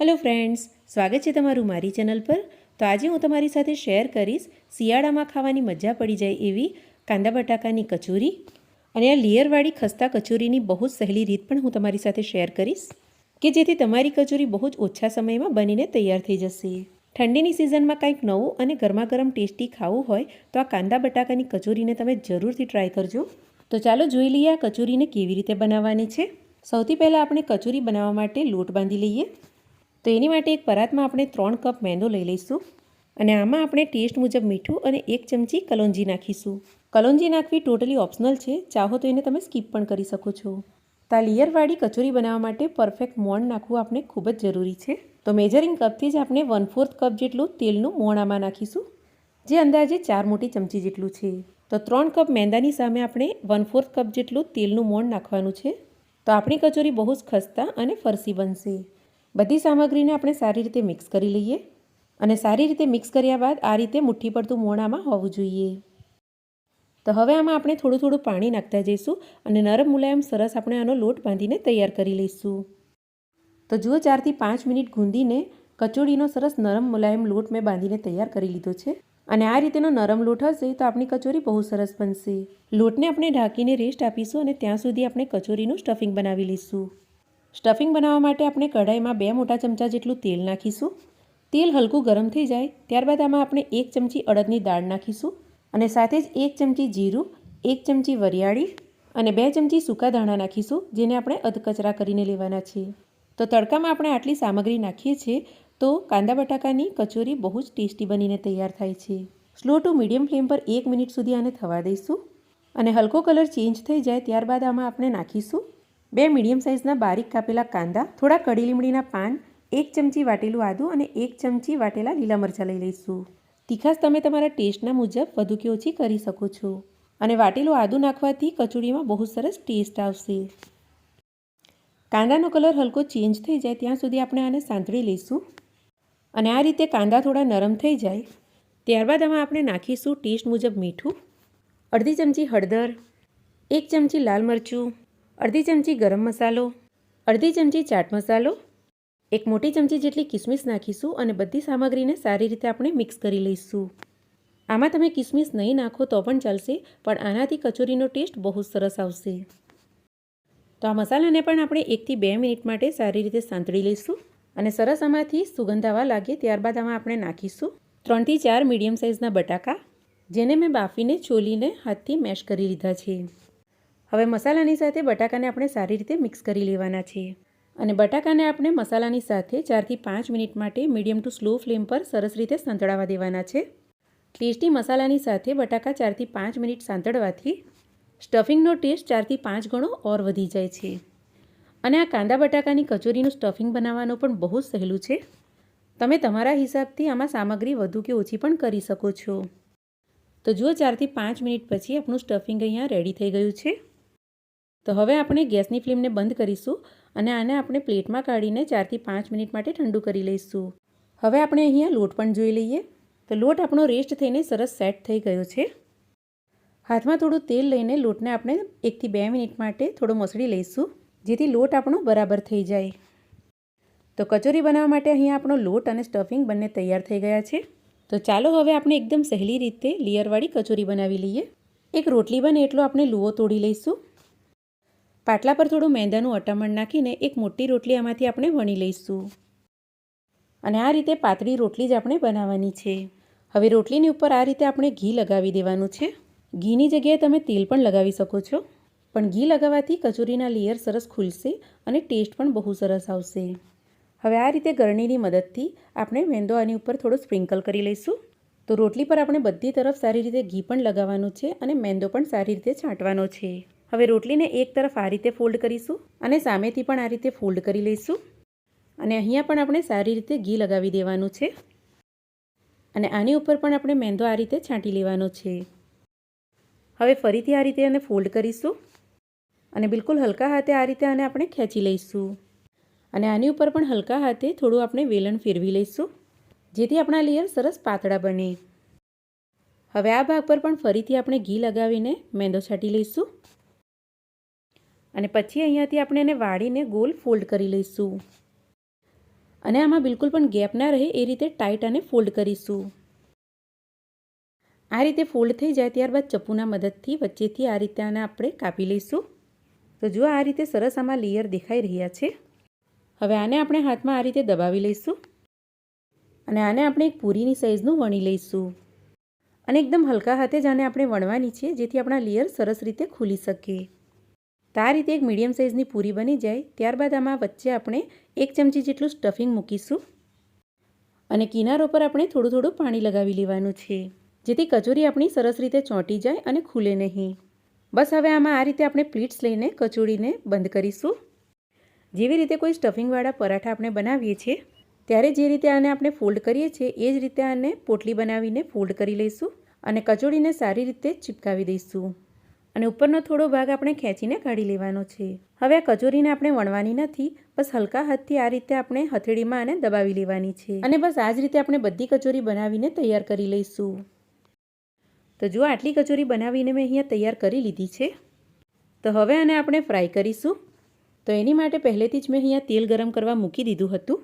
Hello friends સ્વાગત છે તમારું મારી ચેનલ પર. તો આજે હું તમારી સાથે શેર કરીશ શિયાળામાં ખાવાની મજા પડી જાય એવી કાંદા બટાકાની કચોરી અને આ લેયરવાળી ખસ્તા કચોરીની બહુ જ સહેલી રીત પણ હું તમારી સાથે શેર કરીશ કે જેથી તમારી કચોરી બહુ જ ઓછા સમયમાં બનીને તૈયાર થઈ જશે. ઠંડીની સિઝનમાં કંઈક નવું અને ગરમા ગરમ ટેસ્ટી ખાવું હોય તો આ કાંદા બટાકાની કચોરીને તમે જરૂરથી ટ્રાય કરજો. તો ચાલો જોઈ લઈએ આ કચોરીને કેવી રીતે બનાવવાની છે. સૌથી પહેલાં આપણે કચોરી બનાવવા માટે લોટ બાંધી લઈએ. તો એની માટે એક પરાતમાં આપણે ત્રણ કપ મેંદો લઈ લઈશું અને આમાં આપણે ટેસ્ટ મુજબ મીઠું અને એક ચમચી કલોંજી નાખીશું. કલોંજી નાખવી ટોટલી ઓપ્શનલ છે. ચાહો તો એને તમે સ્કીપ પણ કરી શકો છો. તો આ કચોરી બનાવવા માટે પરફેક્ટ મોણ નાખવું આપણે ખૂબ જ જરૂરી છે. તો મેજરિંગ કપથી જ આપણે વન ફોર્થ કપ જેટલું તેલનું મોણ આમાં નાખીશું, જે અંદાજે ચાર મોટી ચમચી જેટલું છે. તો ત્રણ કપ મેંદાની સામે આપણે વન ફોર્થ કપ જેટલું તેલનું મોણ નાખવાનું છે. તો આપણી કચોરી બહુ જ ખસ્તા અને ફરસી બનશે. બધી સામગ્રીને આપણે સારી રીતે મિક્સ કરી લઈએ અને સારી રીતે મિક્સ કર્યા બાદ આ રીતે મુઠ્ઠી પડતું મોણામાં હોવું જોઈએ. તો હવે આમાં આપણે થોડું થોડું પાણી નાખતા જઈશું અને નરમ મુલાયમ સરસ આપણે આનો લોટ બાંધીને તૈયાર કરી લઈશું. તો જુઓ ચારથી પાંચ મિનિટ ગુંદીને કચોડીનો સરસ નરમ મુલાયમ લોટ મેં બાંધીને તૈયાર કરી લીધો છે. અને આ રીતેનો નરમ લોટ હશે તો આપણી કચોરી બહુ સરસ બનશે. લોટને આપણે ઢાંકીને રેસ્ટ આપીશું અને ત્યાં સુધી આપણે કચોરીનું સ્ટફિંગ બનાવી લઈશું. સ્ટફિંગ બનાવવા માટે આપણે કઢાઈમાં બે મોટા ચમચા જેટલું તેલ નાખીશું. તેલ હલકું ગરમ થઈ જાય, ત્યારબાદ આમાં આપણે એક ચમચી અડદની દાળ નાખીશું અને સાથે જ એક ચમચી જીરું, એક ચમચી વરિયાળી અને બે ચમચી સૂકા ધાણા નાખીશું, જેને આપણે અધકચરા કરીને લેવાના છીએ. તો તડકામાં આપણે આટલી સામગ્રી નાખીએ છીએ, તો કાંદા બટાકાની કચોરી બહુ જ ટેસ્ટી બનીને તૈયાર થાય છે. સ્લો ટુ મીડિયમ ફ્લેમ પર એક મિનિટ સુધી આને થવા દઈશું અને હલકો કલર ચેન્જ થઈ જાય, ત્યારબાદ આમાં આપણે નાખીશું બે મીડિયમ સાઇઝના બારીક કાપેલા કાંદા, થોડા કડી લીમડીના પાન, એક ચમચી વાટેલું આદું અને એક ચમચી વાટેલા લીલા મરચાં લઈ લઈશું. તીખાશ તમે તમારા ટેસ્ટના મુજબ વધુ કે ઓછી કરી શકો છો અને વાટેલું આદું નાખવાથી કચોરીમાં બહુ સરસ ટેસ્ટ આવશે. કાંદાનો કલર હલકો ચેન્જ થઈ જાય ત્યાં સુધી આપણે આને સાંતળી લઈશું અને આ રીતે કાંદા થોડા નરમ થઈ જાય. ત્યારબાદ આમાં આપણે નાખીશું ટેસ્ટ મુજબ મીઠું, અડધી ચમચી હળદર, એક ચમચી લાલ મરચું અડધી ચમચી ગરમ મસાલો, અડધી ચમચી ચાટ મસાલો, એક મોટી ચમચી જેટલી કિસમિસ નાખીશું અને બધી સામગ્રીને સારી રીતે આપણે મિક્સ કરી લઈશું. આમાં તમે કિસમિસ નહીં નાખો તો પણ ચાલશે, પણ આનાથી કચોરીનો ટેસ્ટ બહુ સરસ આવશે. તો આ મસાલાને પણ આપણે એકથી બે મિનિટ માટે સારી રીતે સાંતળી લઈશું અને સરસ આમાંથી સુગંધ આવવા લાગે ત્યારબાદ આમાં આપણે નાખીશું ત્રણથી ચાર મીડિયમ સાઇઝના બટાકા, જેને મેં બાફીને, છોલીને હાથથી મેશ કરી લીધા છે. હવે મસાલાની સાથે બટાકાને આપણે સારી રીતે મિક્સ કરી લેવાના છે. અને બટાકાને આપણે મસાલાની સાથે ચારથી પાંચ મિનિટ માટે મીડિયમ ટુ સ્લો ફ્લેમ પર સરસ રીતે સાંતળવા દેવાના છે. ટેસ્ટી મસાલાની સાથે બટાકા ચારથી પાંચ મિનિટ સાંતળવાથી સ્ટફિંગનો ટેસ્ટ ચારથી પાંચ ગણો ઓર વધી જાય છે. અને આ કાંદા બટાકાની કચોરીનું સ્ટફિંગ બનાવવાનું પણ બહુ જ સહેલું છે. તમે તમારા હિસાબથી આમાં સામગ્રી વધુ કે ઓછી પણ કરી શકો છો. તો જુઓ ચારથી પાંચ મિનિટ પછી આપણું સ્ટફિંગ અહીંયા રેડી થઈ ગયું છે. તો હવે આપણે ગેસની ફ્લેમને બંધ કરીશું અને આને આપણે પ્લેટમાં કાઢીને ચારથી પાંચ મિનિટ માટે ઠંડુ કરી લઈશું. હવે આપણે અહીંયા લોટ પણ જોઈ લઈએ. તો લોટ આપણો રેસ્ટ થઈને સરસ સેટ થઈ ગયો છે. હાથમાં થોડું તેલ લઈને લોટને આપણે એકથી બે મિનિટ માટે થોડો મસળી લઈશું, જેથી લોટ આપણો બરાબર થઈ જાય. તો કચોરી બનાવવા માટે અહીંયા આપણો લોટ અને સ્ટફિંગ બંને તૈયાર થઈ ગયા છે. તો ચાલો હવે આપણે એકદમ સહેલી રીતે લેયરવાળી કચોરી બનાવી લઈએ. એક રોટલી બને એટલો આપણે લૂવો તોડી લઈશું. પાટલા પર થોડું મેંદાનું અટામણ નાખીને એક મોટી રોટલી આમાંથી આપણે વણી લઈશું. અને આ રીતે પાતળી રોટલી જ આપણે બનાવવાની છે. હવે રોટલીની ઉપર આ રીતે આપણે ઘી લગાવી દેવાનું છે. ઘીની જગ્યાએ તમે તેલ પણ લગાવી શકો છો. પણ ઘી લગાવવાથી કચોરીના લેયર સરસ ખુલશે અને ટેસ્ટ પણ બહુ સરસ આવશે. હવે આ રીતે ગરણીની મદદથી આપણે મેંદો આની ઉપર થોડો સ્પ્રિંકલ કરી લઈશું. તો રોટલી પર આપણે બધી તરફ સારી રીતે ઘી પણ લગાવવાનું છે અને મેંદો પણ સારી રીતે છાંટવાનો છે. હવે રોટલીને એક તરફ આ રીતે ફોલ્ડ કરીશું અને સામેથી પણ આ રીતે ફોલ્ડ કરી લઈશું. અને અહીંયા પણ આપણે સારી રીતે ઘી લગાવી દેવાનું છે. અને આની ઉપર પણ આપણે મેંદો આ રીતે છાંટી લેવાનો છે. હવે ફરીથી આ રીતે આને ફોલ્ડ કરીશું. અને બિલકુલ હલકા હાથે આ રીતે આને આપણે ખેંચી લઈશું. અને આની ઉપર પણ હલકા હાથે થોડું આપણે વેલણ ફેરવી લઈશું, જેથી આપણા લેયર સરસ પાતળા બને. હવે આ ભાગ પર પણ ફરીથી આપણે ઘી લગાવીને મેંદો છાંટી લઈશું. અને પછી અહીંયાથી આપણે એને વાળીને ગોલ ફોલ્ડ કરી લઈશું. અને આમાં બિલકુલ પણ ગેપ ના રહે એ રીતે ટાઈટ અને ફોલ્ડ કરીશું. આ રીતે ફોલ્ડ થઈ જાય ત્યારબાદ ચપ્પુના મદદથી વચ્ચેથી આ રીતે આને આપણે કાપી લઈશું. તો જો આ રીતે સરસ આમાં લેયર દેખાઈ રહ્યા છે. હવે આને આપણે હાથમાં આ રીતે દબાવી લઈશું. અને આને આપણે એક પૂરીની સાઇઝનું વણી લઈશું. અને એકદમ હલકા હાથે જ આને આપણે વણવાની છે જેથી આપણા લેયર સરસ રીતે ખુલી શકે. તો આ રીતે એક મીડિયમ સાઇઝની પૂરી બની જાય. ત્યારબાદ આમાં વચ્ચે આપણે એક ચમચી જેટલું સ્ટફિંગ મૂકીશું. અને કિનારો પર આપણે થોડું થોડું પાણી લગાવી લેવાનું છે. જેથી કચોરી આપણી સરસ રીતે ચોંટી જાય અને ખુલે નહીં. બસ હવે આમાં આ રીતે આપણે પ્લીટ્સ લઈને કચોરીને બંધ કરીશું. જેવી રીતે કોઈ સ્ટફિંગવાળા પરાઠા આપણે બનાવીએ છીએ, ત્યારે જે રીતે આને આપણે ફોલ્ડ કરીએ છીએ, એ જ રીતે આને પોટલી બનાવીને ફોલ્ડ કરી લઈશું અને કચોળીને સારી રીતે ચિપકાવી દઈશું. અને ઉપરનો થોડો ભાગ આપણે ખેંચીને કાઢી લેવાનો છે. હવે આ કચોરીને આપણે વણવાની નથી, બસ હલકા હાથથી આ રીતે આપણે હથેળીમાં આને દબાવી લેવાની છે. અને બસ આ જ રીતે આપણે બધી કચોરી બનાવીને તૈયાર કરી લઈશું. તો જો આટલી કચોરી બનાવીને મેં અહીંયા તૈયાર કરી લીધી છે. તો હવે આને આપણે ફ્રાય કરીશું. તો એની માટે પહેલેથી જ મેં અહીંયા તેલ ગરમ કરવા મૂકી દીધું હતું.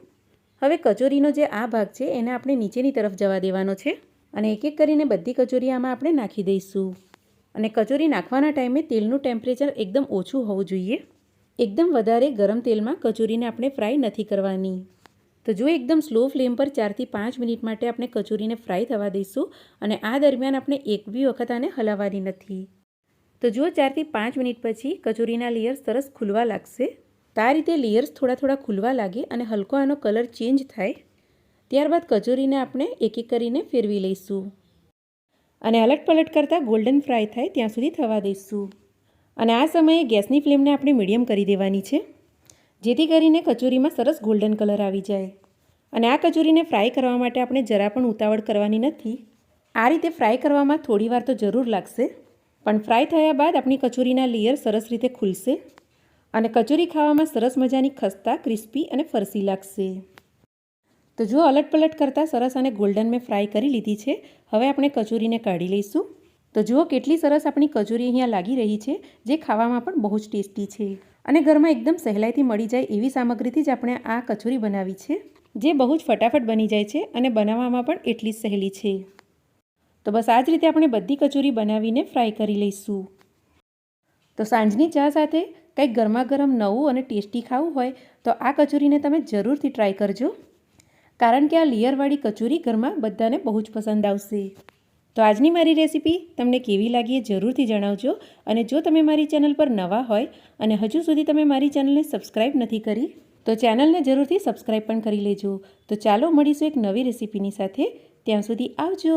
હવે કચોરીનો જે આ ભાગ છે, એને આપણે નીચેની તરફ જવા દેવાનો છે. અને એક એક કરીને બધી કચોરી આમાં આપણે નાખી દઈશું. અને કચોરી નાખવાના ટાઈમે તેલનું ટેમ્પરેચર એકદમ ઓછું હોવું જોઈએ. એકદમ વધારે ગરમ તેલમાં કચોરીને આપણે ફ્રાય નથી કરવાની. તો જો એકદમ સ્લો ફ્લેમ પર ચારથી પાંચ મિનિટ માટે આપણે કચોરીને ફ્રાય થવા દઈશું અને આ દરમિયાન આપણે એક બી વખત આને હલાવવાની નથી. તો જો ચારથી પાંચ મિનિટ પછી કચોરીના લેયર્સ સરસ ખુલવા લાગશે, તો આ રીતે લેયર્સ થોડા થોડા ખુલવા લાગે અને હલકો આનો કલર ચેન્જ થાય. ત્યારબાદ કચોરીને આપણે એક એક કરીને ફેરવી લઈશું. અને અલટ પલટ કરતાં ગોલ્ડન ફ્રાય થાય ત્યાં સુધી થવા દઈશું. અને આ સમયે ગેસની ફ્લેમને આપણે મીડિયમ કરી દેવાની છે, જેથી કરીને કચોરીમાં સરસ ગોલ્ડન કલર આવી જાય. અને આ કચોરીને ફ્રાય કરવા માટે આપણે જરા પણ ઉતાવળ કરવાની નથી. આ રીતે ફ્રાય કરવામાં થોડી વાર તો જરૂર લાગશે, પણ ફ્રાય થયા બાદ આપણી કચોરીના લેયર સરસ રીતે ખુલશે અને કચોરી ખાવામાં સરસ મજાની ખસ્તા ક્રિસ્પી અને ફરસી લાગશે. તો જો અલટ પલટ કરતાં સરસ અને ગોલ્ડન મેં ફ્રાય કરી લીધી છે, હવે આપણે કચોરીને કાઢી લઈશું. તો જુઓ કેટલી સરસ આપણી કચોરી અહીંયા લાગી રહી છે, જે ખાવામાં પણ બહુ જ ટેસ્ટી છે. અને ઘરમાં એકદમ સહેલાઈથી મળી જાય એવી સામગ્રીથી જ આપણે આ કચોરી બનાવી છે, જે બહુ જ ફટાફટ બની જાય છે અને બનાવવામાં પણ એટલી જ સહેલી છે. તો બસ આ જ રીતે આપણે બધી કચોરી બનાવીને ફ્રાય કરી લઈશું. તો સાંજની ચા સાથે કંઈક ગરમા ગરમ નવું અને ટેસ્ટી ખાવું હોય, તો આ કચોરીને તમે જરૂરથી ટ્રાય કરજો. કારણ કે આ લેયરવાળી કચોરી ઘરમાં બધાને બહુ જ પસંદ આવશે. તો આજની મારી રેસીપી તમને કેવી લાગી એ જરૂરથી જણાવજો અને જો તમે મારી ચેનલ પર નવા હોય અને હજુ સુધી તમે મારી ચેનલને સબસ્ક્રાઈબ નથી કરી, તો ચેનલને જરૂરથી સબસ્ક્રાઈબ પણ કરી લેજો. તો ચાલો મળીશું એક નવી રેસીપીની સાથે. ત્યાં સુધી આવજો.